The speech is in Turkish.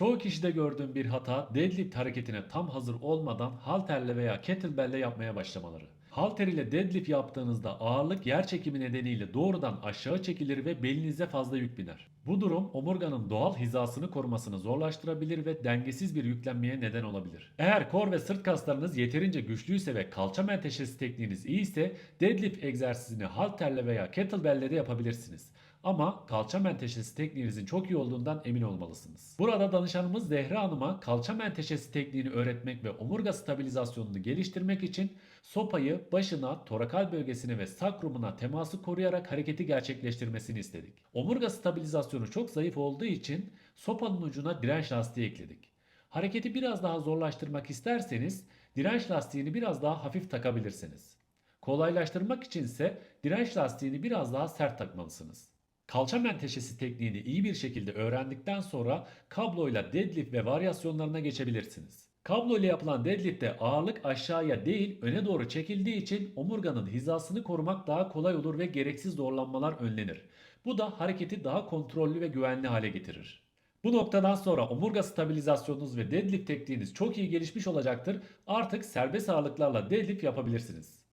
Çoğu kişide gördüğüm bir hata deadlift hareketine tam hazır olmadan halterle veya kettlebell'le yapmaya başlamaları. Halter ile deadlift yaptığınızda ağırlık yer çekimi nedeniyle doğrudan aşağı çekilir ve belinize fazla yük biner. Bu durum omurganın doğal hizasını korumasını zorlaştırabilir ve dengesiz bir yüklenmeye neden olabilir. Eğer kor ve sırt kaslarınız yeterince güçlüyse ve kalça menteşesi tekniğiniz iyi ise deadlift egzersizini halterle veya kettlebell'le de yapabilirsiniz. Ama kalça menteşesi tekniğinizin çok iyi olduğundan emin olmalısınız. Burada danışanımız Zehra Hanım'a kalça menteşesi tekniğini öğretmek ve omurga stabilizasyonunu geliştirmek için sopayı başına, torakal bölgesine ve sakrumuna teması koruyarak hareketi gerçekleştirmesini istedik. Omurga stabilizasyonu çok zayıf olduğu için sopanın ucuna direnç lastiği ekledik. Hareketi biraz daha zorlaştırmak isterseniz direnç lastiğini biraz daha hafif takabilirsiniz. Kolaylaştırmak içinse direnç lastiğini biraz daha sert takmalısınız. Kalça menteşesi tekniğini iyi bir şekilde öğrendikten sonra kabloyla deadlift ve varyasyonlarına geçebilirsiniz. Kablo ile yapılan deadlift'te ağırlık aşağıya değil öne doğru çekildiği için omurganın hizasını korumak daha kolay olur ve gereksiz zorlanmalar önlenir. Bu da hareketi daha kontrollü ve güvenli hale getirir. Bu noktadan sonra omurga stabilizasyonunuz ve deadlift tekniğiniz çok iyi gelişmiş olacaktır. Artık serbest ağırlıklarla deadlift yapabilirsiniz.